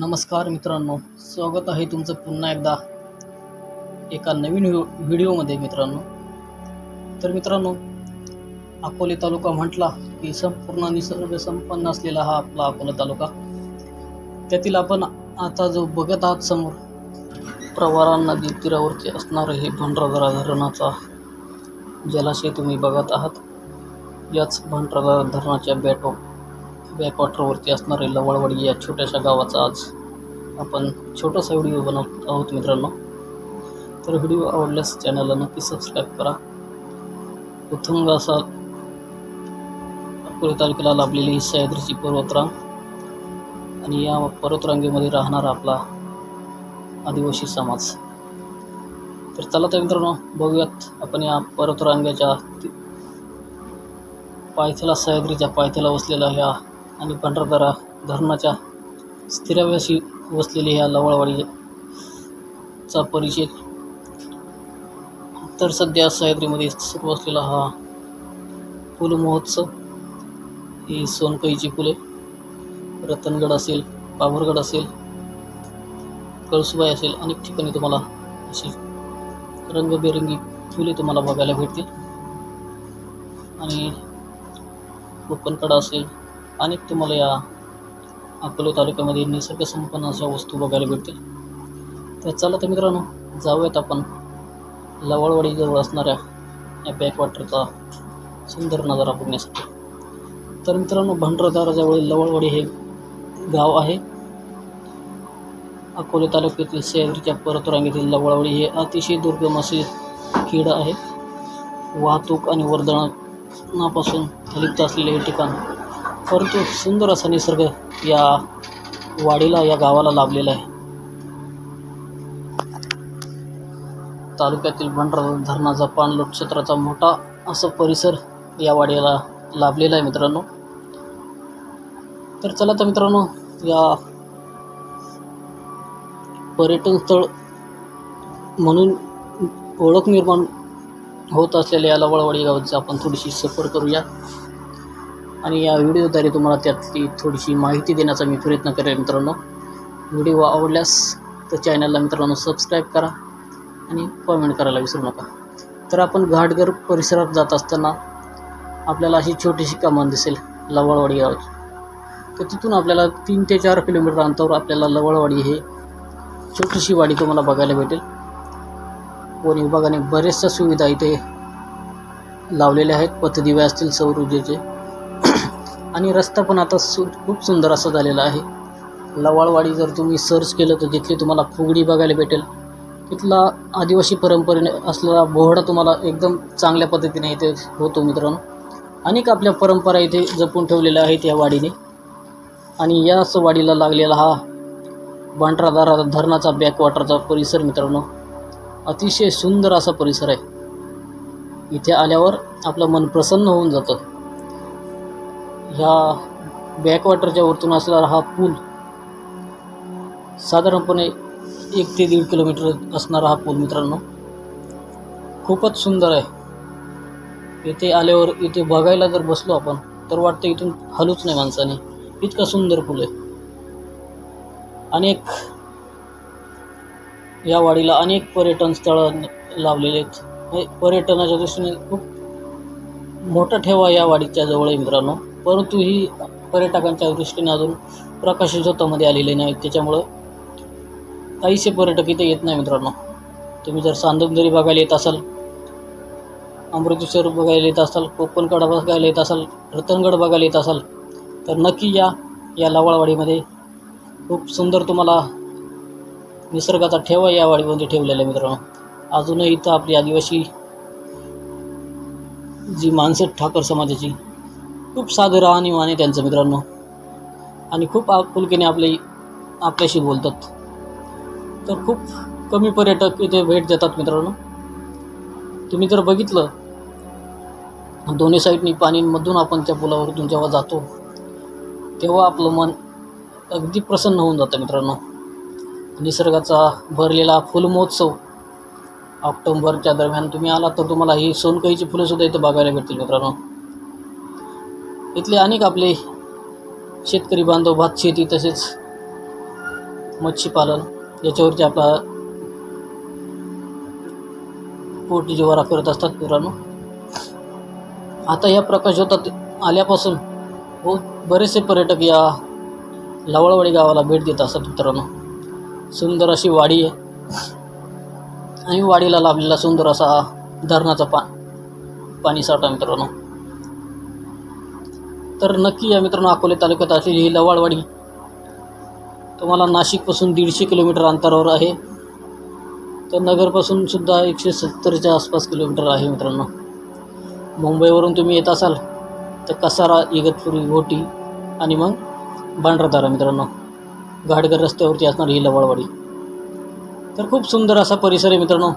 नमस्कार मित्रांनो स्वागत आहे तुमचं पुन्हा एकदा एका नवीन व्हिडिओमध्ये मित्रांनो. तर मित्रांनो अकोले तालुका म्हटला की संपूर्ण निसर्ग संपन्न असलेला हा आपला अकोला तालुका. त्यातील आपण आता जो बघत आहात समोर प्रवारा नदी तीरावरती असणारं हे भंडारदरा धरणाचा जलाशय तुम्ही बघत आहात. याच भंडारदरा धरणाच्या बॅटो बॅकवॉटरवरती असणारे लवळवाडी या छोट्याशा गावाचा आज आपण छोटासा व्हिडिओ बनवत आहोत मित्रांनो. तर व्हिडिओ आवडल्यास चॅनलला नक्की सबस्क्राईब करा. उत्तुंग असा अकोले तालुक्याला लाभलेली ही सह्याद्रीची पर्वतरांग आणि या पर्वतरांगेमध्ये राहणारा आपला आदिवासी समाज. तर चला तर मित्रांनो बघूयात आपण या पर्वतरांगेच्या पायथ्याला सह्याद्रीच्या पायथ्याला वसलेल्या ह्या आणि पंढरदरा धरणाच्या स्थिराव्याशी वसलेली ह्या लवळवाडीचा परिचय. तर सध्या सह्याद्रीमध्ये सुरू असलेला हा फुल महोत्सव ही सोनकईची फुले रतनगड असेल पाभरगड असेल कळसुबाई असेल अनेक ठिकाणी तुम्हाला अशी रंगबेरंगी फुले तुम्हाला बघायला भेटतील. आणि कोकणकडा असेल अनेक तुम्हाला या अकोले तालुक्यामध्ये निसर्ग संपन्न अशा वस्तू बघायला भेटतील. तर चला तर मित्रांनो जाऊयात आपण लवळवाडीजवळ असणाऱ्या या बॅकवॉटरचा सुंदर नजारा बघण्यासाठी. तर मित्रांनो भंडारदाराजवळील लवळवाडी हे गाव आहे. अकोले तालुक्यातील सह्याद्रीच्या परतुरांगेतील लवळवाडी हे अतिशय दुर्गम असे खेड आहे. वाहतूक आणि वर्धनापासून लिप्त असलेले हे ठिकाण परंतु सुंदर असा निसर्ग या वाडीला या गावाला लाभलेला आहे. तालुक्यातील भंडारा धरणाचा पाणलोट क्षेत्राचा मोठा असा परिसर या वाडीला लाभलेला आहे मित्रांनो. तर चला तर मित्रांनो या पर्यटन स्थळ म्हणून ओळख निर्माण होत असलेल्या या लवळवाडी गावाची आपण थोडीशी सफर करूया. आणि या व्हिडिओद्वारे तुम्हाला त्यातली थोडीशी माहिती देण्याचा मी प्रयत्न करेन मित्रांनो. व्हिडिओ आवडल्यास तर चॅनलला मित्रांनो सबस्क्राईब करा आणि कॉमेंट करायला विसरू नका. तर आपण घाटघर परिसरात जात असताना आपल्याला अशी छोटीशी कमान दिसेल लवळवाडी गावाची तर तिथून आपल्याला तीन ते चार किलोमीटर अंतरावर आपल्याला लवळवाडी हे छोटीशी वाडी तुम्हाला बघायला भेटेल. वन विभागाने बऱ्याचशा सुविधा इथे लावलेल्या आहेत. पथदिवे असतील सौर ऊर्जेचे. आणि रस्ता पण आता सु खूप सुंदर असा झालेला आहे. लवाळवाडी जर तुम्ही सर्च केलं तर तिथली तुम्हाला फुगडी बघायला भेटेल तिथला आदिवासी परंपरेने असलेला बोहडा तुम्हाला एकदम चांगल्या पद्धतीने इथे होतो मित्रांनो. अनेक आपल्या परंपरा इथे जपून ठेवलेल्या आहेत या वाडीने. आणि याच वाडीला लागलेला हा बांट्रादारा धरणाचा बॅकवॉटरचा परिसर मित्रांनो अतिशय सुंदर असा परिसर आहे. इथे आल्यावर आपलं मन प्रसन्न होऊन जातं. ह्या बॅकवॉटरच्या वरतून असणारा हा पूल साधारणपणे एक ते दीड किलोमीटर असणारा हा पूल मित्रांनो. खूपच सुंदर आहे. इथे आल्यावर इथे बघायला जर बसलो आपण तर वाटतं इथून हलूच नाही माणसाने. इतका सुंदर पूल आहे. अनेक या वाडीला अनेक पर्यटन स्थळं लावलेले आहेत. पर्यटनाच्या दृष्टीने खूप मोठा ठेवा या वाडीच्या जवळ आहे मित्रांनो. परंतु ही पर्यटकांच्या दृष्टीने अजून प्रकाशित स्वतःमध्ये आलेले नाहीत त्याच्यामुळं काहीसे पर्यटक इथे येत नाही मित्रांनो. तुम्ही जर सांदमदरी बघायला येत असाल अमृतसर बघायला येत असाल कोकणकडा बघायला येत असाल रतनगड बघायला येत असाल तर नक्की या या लवळवाडीमध्ये खूप सुंदर तुम्हाला निसर्गाचा ठेवा या वाडीमध्ये ठेवलेला आहे मित्रांनो. अजूनही इथं आपली आदिवासी जी माणसं ठाकर समाजाची खूप साधं राहणीमान आहे त्यांचं मित्रांनो. आणि खूप आपुलकीने आपले आपल्याशी बोलतात. तर खूप कमी पर्यटक इथे भेट देतात मित्रांनो. तुम्ही जर बघितलं दोन्ही साईडनी पाणीमधून आपण त्या पुलावरून जेव्हा जातो तेव्हा आपलं मन अगदी प्रसन्न होऊन जातं मित्रांनो. निसर्गाचा भरलेला फुलमहोत्सव ऑक्टोंबरच्या दरम्यान तुम्ही आलात तर तुम्हाला ही सोनकईची फुलंसुद्धा इथे बघायला भेटतील मित्रांनो. इथले अनेक आपले शेतकरी बांधव भात शेती तसेच मच्छीपालन याच्यावरती आपला पोटी जिवारा करत असतात मित्रांनो. आता या प्रकाशोतात आल्यापासून बहुत बरेचसे पर्यटक या लवळवाडी गावाला भेट देत असतात मित्रांनो. सुंदर अशी वाडी आहे. आणि वाडीला लाभलेला सुंदर असा धरणाचा पा पाणी साठा मित्रांनो. तर नक्की या मित्रांनो अकोले तालुक्यात असलेली ही लवाळवाडी. तुम्हाला नाशिकपासून दीडशे किलोमीटर अंतरावर आहे. तर नगरपासून सुद्धा एकशे सत्तरच्या आसपास किलोमीटर आहे मित्रांनो. मुंबईवरून तुम्ही येत असाल तर कसारा इगतपुरी घोटी आणि मग बांड्रादारा मित्रांनो. घाटघर रस्त्यावरती असणार ही लवाळवाडी. तर खूप सुंदर असा परिसर आहे मित्रांनो.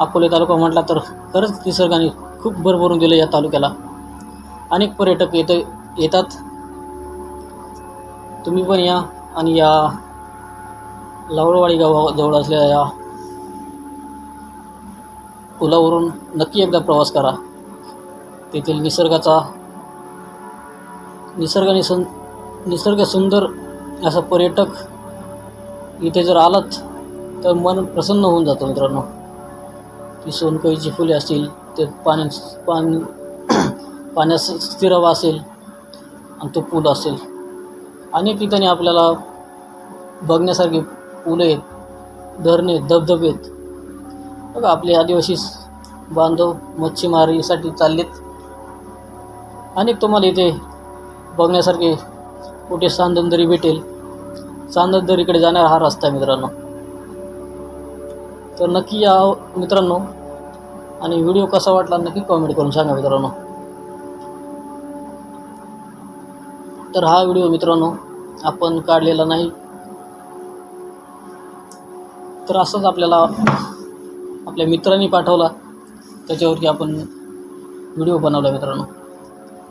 अकोले तालुका म्हटला तर खरंच निसर्गाने खूप भरभरून दिलं या तालुक्याला. अनेक पर्यटक येथे येतात. तुम्ही पण या आणि या लावळवाडी गावाजवळ असलेल्या या पुलावरून नक्की एकदा प्रवास करा. तेथील निसर्गाचा निसर्गाने सं निसर्ग सुंदर असा पर्यटक इथे जर आलात तर मन प्रसन्न होऊन जातं मित्रांनो. ती सोनकळीची फुले असतील ते पाण्या पाणी पाण्यास स्थिरावा असेल आणि तो पूल असेल. अनेक ठिकाणी आपल्याला बघण्यासारखे पुलं आहेत धरणे धबधबे आहेत. बघा आपले आदिवासी बांधव मच्छीमारीसाठी चाललेत. अनेक तुम्हाला इथे बघण्यासारखे कुठे सांदनदरी भेटेल. सांदनदरीकडे जाणारा हा रस्ता आहे मित्रांनो. तर नक्की या मित्रांनो आणि व्हिडिओ कसा वाटला नक्की कॉमेंट करून सांगा मित्रांनो. तर हा व्हिडिओ मित्रांनो आपण काढलेला नाही. तर असंच आपल्याला आपल्या मित्रांनी पाठवला त्याच्यावरती आपण व्हिडिओ बनवला मित्रांनो.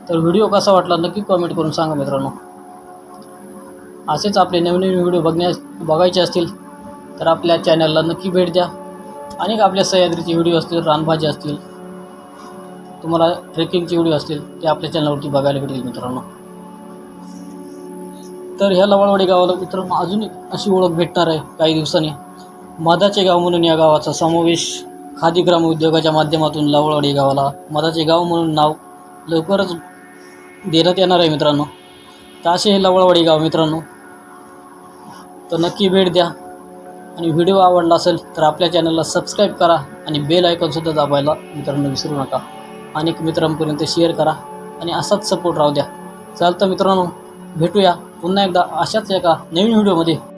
तर व्हिडिओ कसा वाटला नक्की कॉमेंट करून सांगा मित्रांनो. असेच आपले नवीन नवीन व्हिडिओ बघण्यास बघायचे असतील तर आपल्या चॅनलला नक्की भेट द्या. अनेक आपल्या सह्याद्रीचे व्हिडिओ असतील रानभाज्या असतील तुम्हाला ट्रेकिंगचे व्हिडिओ असतील ते आपल्या चॅनलवरती बघायला भेटेल मित्रांनो. तर ह्या लवळवाडी गावाला मित्र अजून एक अशी ओळख भेटणार आहे काही दिवसांनी. मधाचे गाव म्हणून या गावाचा समावेश खादी ग्राम उद्योगाच्या माध्यमातून लवळवाडी गावाला मधाचे गाव म्हणून नाव लवकरच देण्यात येणार आहे मित्रांनो. तर असे हे लवळवाडी गाव मित्रांनो. तर नक्की भेट द्या. आणि व्हिडिओ आवडला असेल तर आपल्या चॅनलला सबस्क्राईब करा आणि बेल आयकॉनसुद्धा दाबायला मित्रांनो विसरू नका. अनेक मित्रांपर्यंत शेअर करा आणि असाच सपोर्ट राहू द्या. चालतं मित्रांनो भेटूया. पुन्हा एकदा अशाच एका नवीन व्हिडिओमध्ये